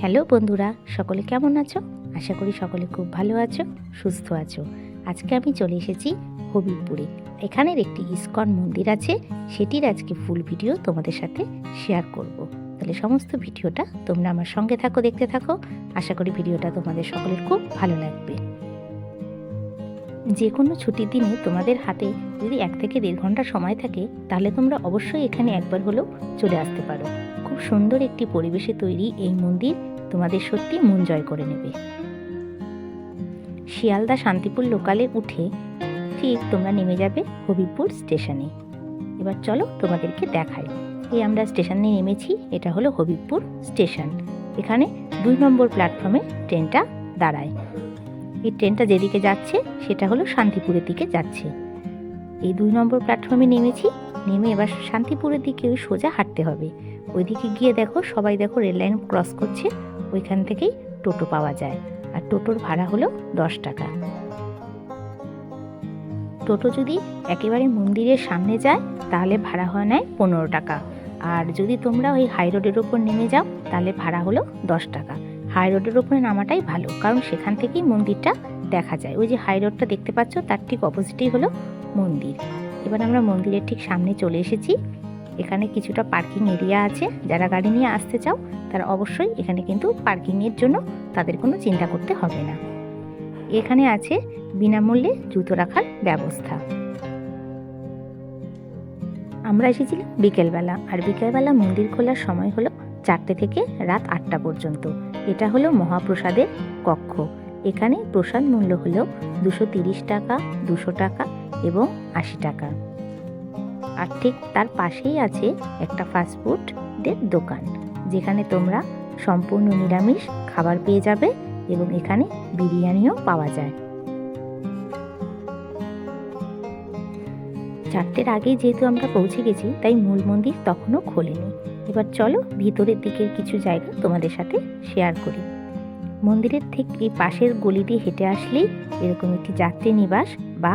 Hello বন্ধুরা, সকলে কেমন আছো? আশা করি সকলে খুব ভালো আছো, সুস্থ আছো। আজকে আমি চলে এসেছি হবিবপুরে। এখানের একটি ইস্কন মন্দির আছে, সেটির আজকে ফুল ভিডিও তোমাদের সাথে শেয়ার করব। তাহলে সমস্ত ভিডিওটা তোমরা আমার সঙ্গে থাকো, দেখতে থাকো। আশা করি ভিডিওটা তোমাদের সকলের খুব ভালো লাগবে। যে কোনো ছুটির দিনে তোমাদের হাতে যদি এক থেকে দেড় ঘণ্টা সময় থাকে, তাহলে তোমরা অবশ্যই এখানে একবার হলেও চলে আসতে পারো। সুন্দর একটি পরিবেশে তৈরি এই মন্দির তোমাদের সত্যি মন জয় করে নেবে। শিয়ালদা শান্তিপুর লোকালে উঠে ঠিক তোমরা নেমে যাবে হবিবপুর স্টেশনে। এবার চলো তোমাদেরকে দেখাই। এই আমরা স্টেশনে নেমেছি, এটা হলো হবিবপুর স্টেশন। এখানে দুই নম্বর প্ল্যাটফর্মে ট্রেনটা দাঁড়ায়। এই ট্রেনটা যেদিকে যাচ্ছে, সেটা হলো শান্তিপুরের দিকে যাচ্ছে। এই দুই নম্বর প্ল্যাটফর্মে নেমেছি, নেমে এবার শান্তিপুরের দিকে ওই সোজা হাঁটতে হবে। ওইদিকে গিয়ে দেখো, সবাই দেখো রেল লাইন ক্রস করছে, ওইখান থেকেই টোটো পাওয়া যায়। আর টোটোর ভাড়া হলো দশ টাকা। টোটো যদি একেবারে মন্দিরের সামনে যায়, তাহলে ভাড়া হয় নেয় পনেরো টাকা। আর যদি তোমরা ওই হাই রোডের ওপর নেমে যাও, তাহলে ভাড়া হলো দশ টাকা। হাই রোডের ওপরে নামাটাই ভালো, কারণ সেখান থেকেই মন্দিরটা দেখা যায়। ওই যে হাই রোডটা দেখতে পাচ্ছ, তার ঠিক অপোজিটেই হলো মন্দির। এবার আমরা মন্দিরের ঠিক সামনে চলে এসেছি। এখানে কিছুটা পার্কিং এরিয়া আছে। যারা গাড়ি নিয়ে আসতে চাও, তারা অবশ্যই এখানে কিন্তু পার্কিংয়ের জন্য তাদের কোনো চিন্তা করতে হবে না। এখানে আছে বিনামূল্যে জুতো রাখার ব্যবস্থা। আমরা এসেছিলাম বিকেলবেলা, আর বিকেলবেলা মন্দির খোলার সময় হলো চারটে থেকে রাত আটটা পর্যন্ত। এটা হলো মহাপ্রসাদের কক্ষ। এখানে প্রসাদ মূল্য হলো দুশো তিরিশ টাকা, দুশো টাকা এবং আশি টাকা। আর ঠিক তার পাশেই আছে একটা ফাস্টফুডের দোকান, যেখানে তোমরা সম্পূর্ণ নিরামিষ খাবার পেয়ে যাবে এবং এখানে বিরিয়ানিও পাওয়া যায়। চারটের আগেই যেহেতু আমরা পৌঁছে গেছি, তাই মূল মন্দির তখনও খোলেনি। এবার চলো ভিতরের দিকের কিছু জায়গা তোমাদের সাথে শেয়ার করি। মন্দিরের ঠিক এই পাশের গলি দিয়ে হেঁটে আসলেই এরকম একটি যাত্রী নিবাস বা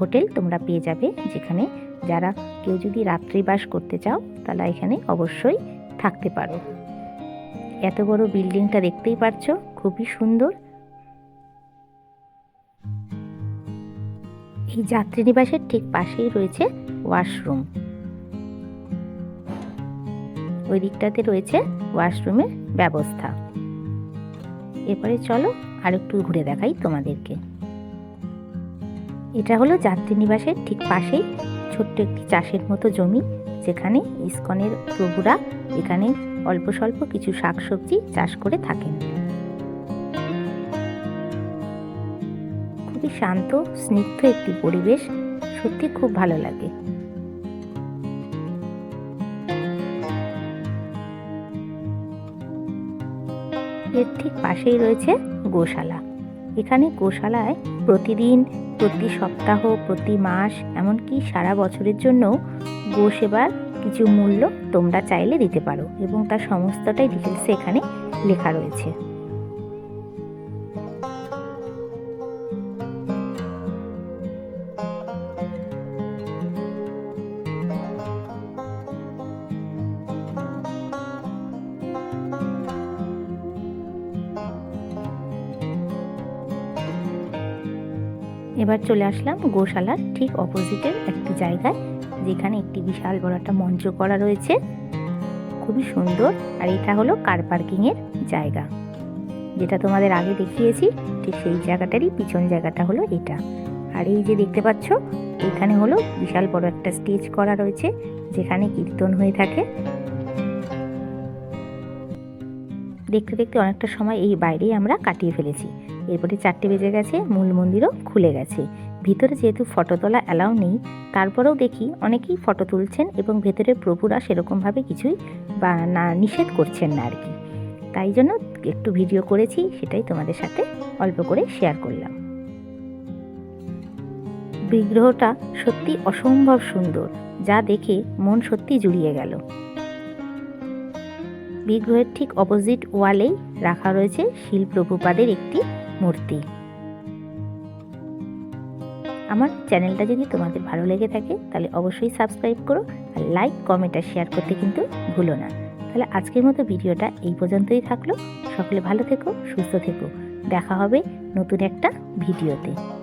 হোটেল তোমরা পেয়ে যাবে, যেখানে যারা কেউ যদি রাত্রিবাস করতে চাও, তাহলে এখানে অবশ্যই থাকতে পারো। এত বড় বিল্ডিংটা দেখতেই পাচ্ছ খুবই সুন্দর। এই যাত্রী নিবাসের ঠিক পাশেই রয়েছে ওয়াশরুম। ওই দিকটাতে রয়েছে ওয়াশরুমের ব্যবস্থা। এরপরে চলো আর একটু ঘুরে দেখাই তোমাদেরকে। এটা হলো যাত্রী নিবাসের ঠিক পাশেই ছোট্ট একটি চাষের মতো জমি যেখানে ইস্কনের প্রভুরা এখানে অল্প স্বল্প কিছু শাকসবজি চাষ করে থাকেন। খুবই শান্ত, স্নিগ্ধ একটি পরিবেশ সত্যি খুব ভালো লাগে। এর ঠিক পাশেই রয়েছে গোশালা। এখানে গোশালায় প্রতিদিন, প্রতি সপ্তাহ, প্রতি মাস, এমনকি সারা বছরের জন্য গোসেবার কিছু মূল্য তোমরা চাইলে দিতে পারো এবং তার সমস্তটাই ডিটেলসে এখানে লেখা রয়েছে। এবার চলে আসলাম গোশালার ঠিক অপোজিটের একটি জায়গায়, যেখানে একটি বিশাল বড় একটা মঞ্চ করা রয়েছে। খুবই সুন্দর আর এটা হলো কার পার্কিংয়ের জায়গা। যেটা তোমাদের আগে দেখিয়েছি, ঠিক সেই জায়গাটারই পিছন জায়গাটা হলো এটা। আর এই যে দেখতে পাচ্ছ, এখানে হলো বিশাল বড় একটা স্টেজ করা রয়েছে, যেখানে কীর্তন হয়ে থাকে। দেখতে দেখতে অনেকটা সময় এই বাইরেই আমরা কাটিয়ে ফেলেছি। এরপরে চারটে বেজে গেছে, মূল মন্দিরও খুলে গেছে। ভিতরে যেহেতু ফটো তোলা অ্যালাউ নেই, তারপরেও দেখি অনেকেই ফটো তুলছেন এবং ভেতরের প্রভুরা সেরকমভাবে কিছুই বা না, নিষেধ করছেন না আর কি। তাই জন্য একটু ভিডিও করেছি, সেটাই তোমাদের সাথে অল্প করে শেয়ার করলাম। বিগ্রহটা সত্যি অসম্ভব সুন্দর, যা দেখে মন সত্যি জুড়িয়ে গেল। বিগ্রহের ঠিক অপোজিট ওয়ালেই রাখা রয়েছে শিল প্রভুপাদের একটি মূর্তি। আমার চ্যানেলটা যদি তোমাদের ভালো লেগে থাকে, তাহলে অবশ্যই সাবস্ক্রাইব করো আর লাইক কমেন্ট আর শেয়ার করতে কিন্তু ভুলো না। তাহলে আজকের মতো ভিডিওটা এই পর্যন্তই থাকল। সকলে ভালো থেকো, সুস্থ থেকো। দেখা হবে নতুন একটা ভিডিওতে।